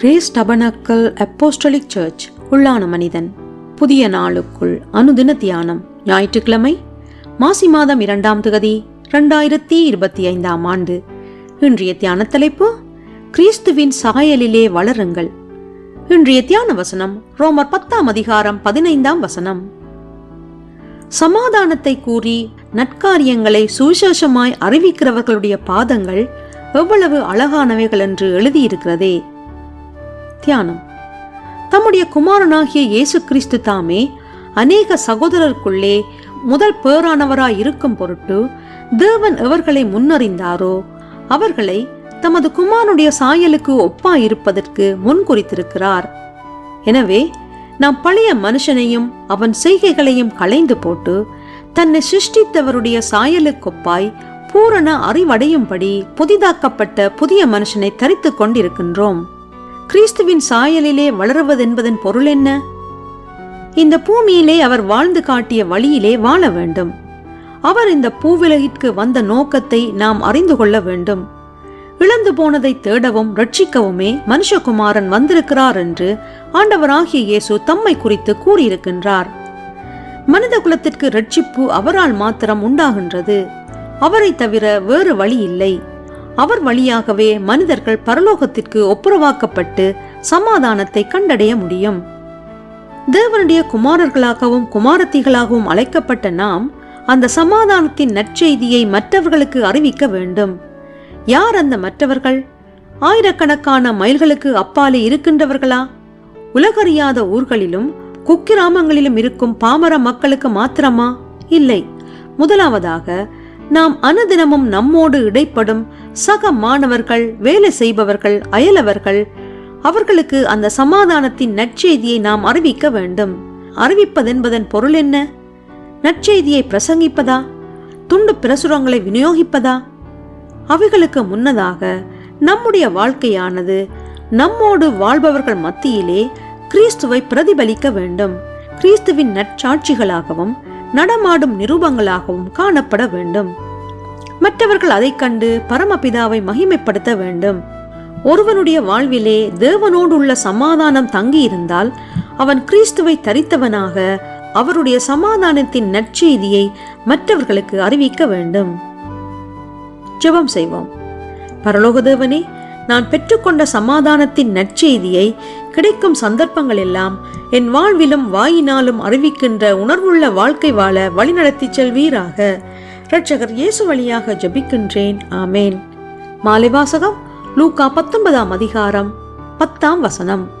Grace tabernacle apostolic search உள்ளான மனிதன். புதிய நாளுக்குள் அனுதின தியானம் ஞாயிற்றுக்கிழமை மாசி மாதம் இரண்டாம் தகுதி இரண்டாயிரத்தி இருபத்தி ஐந்தாம் ஆண்டு. இன்றைய தியான தலைப்பு கிறிஸ்துவின் சாயலிலே வளருங்கள். இன்றைய தியான வசனம் ரோமர் பத்தாம் அதிகாரம் பதினைந்தாம் வசனம். சமாதானத்தை கூறி நற்காரியங்களை சுவிசேஷமாய் அறிவிக்கிறவர்களுடைய பாதங்கள் எவ்வளவு அழகானவைகள் என்று எழுதியிருக்கிறதே. தியானம். தம்முடைய குமாரனாகிய இயேசு கிறிஸ்து தாமே அநேக சகோதரருக்குள்ளே முதல் பேரானவராய் இருக்கும் பொருட்டு தேவன் எவர்களை முன்னறிந்தாரோ அவர்களை தமது குமாரனுடைய சாயலுக்கு ஒப்பாயிருப்பதற்கு முன்குறித்திருக்கிறார். எனவே நாம் பழைய மனுஷனையும் அவன் செய்கைகளையும் களைந்து போட்டு தன்னை சிருஷ்டித்தவருடைய சாயலுக்கொப்பாய் பூரண அறிவடையும்படி புதிதாக்கப்பட்ட புதிய மனுஷனை தரித்துக் கொண்டிருக்கின்றோம். கிறிஸ்துவின் சாயலிலே வளருவதென்பதன் பொருள் என்ன? இந்த பூமியிலே அவர் வாழ்ந்து காட்டிய வழியிலே வாழ வேண்டும். அவர் இந்த பூவிலகிற்கு வந்த நோக்கத்தை நாம் அறிந்து கொள்ள வேண்டும். இழந்து போனதை தேடவும் ரட்சிக்கவுமே மனுஷகுமாரன் வந்திருக்கிறார் என்று ஆண்டவராகிய இயேசு தம்மை குறித்து கூறியிருக்கின்றார். மனித குலத்திற்கு ரட்சிப்பு அவரால் மாத்திரம் உண்டாகின்றது. அவரை தவிர வேறு வழி இல்லை. அவர் வழியாகவே மனிதர்கள் பரலோகத்திற்கு ஒப்புரவாக்கப்பட்டு சமாதானத்தை கண்டடைய முடியும். தேவனுடைய குமாரர்களாகவும் குமாரத்திகளாகவும் அழைக்கப்பட்ட நாம் அந்த சமாதானத்தின் நற்செய்தியை மற்றவர்களுக்கு அறிவிக்க வேண்டும். யார் அந்த மற்றவர்கள்? ஆயிரக்கணக்கான மைல்களுக்கு அப்பாலே இருக்கின்றவர்களா? உலகறியாத ஊர்களிலும் குக்கிராமங்களிலும் இருக்கும் பாமர மக்களுக்கு மாத்திரமா? இல்லை. முதலாவதாக நாம் அனுதினமும் நம்மோடு இடைப்படும் சக மாணவர்கள் வேலை செய்பவர்கள் அயலவர்கள் அவர்களுக்கு அந்த சமாதானத்தின் நற்செய்தியை நாம் அறிவிக்க வேண்டும். அறிவிப்பதென்பதன் பொருள் என்ன? நற்செய்தியை பிரசங்கிப்பதா? துண்டு பிரசுரங்களை விநியோகிப்பதா? அவைகளுக்கு முன்னதாக நம்முடைய வாழ்க்கையானது நம்மோடு வாழ்பவர்கள் மத்தியிலே கிறிஸ்துவை பிரதிபலிக்க வேண்டும். கிறிஸ்துவின் நற்சாட்சிகளாகவும் நடமாடும் நிரூபங்களாகவும் காணப்பட வேண்டும். மற்றவர்கள் அதைக் கண்டு பரமபிதாவை மகிமைப்படுத்த வேண்டும். ஒருவனுடைய வாழ்விலே தேவனோடு உள்ள சமாதானம் தங்கியிருந்தால் அவன் கிறிஸ்துவை தரித்தவனாக அவருடைய சமாதானத்தின் நற்செய்தியை மற்றவர்களுக்கு அறிவிக்க வேண்டும். ஜெபம் செய்வோம். பரலோக தேவனே நான் பெற்றுக்கொண்ட சமாதானத்தின் நற்செய்தியை கிடைக்கும் சந்தர்ப்பங்கள் எல்லாம் என் வாழ்விலும் வாயினாலும் அறிவிக்கின்ற உணர்வுள்ள வாழ்க்கை வாழ வழிநடத்தி செல்வீராக. இரட்சகர் இயேசு வழியாக ஜபிக்கின்றேன். ஆமேன். மாலை வாசகம் லூக்கா பத்தொன்பதாம் அதிகாரம் பத்தாம் வசனம்.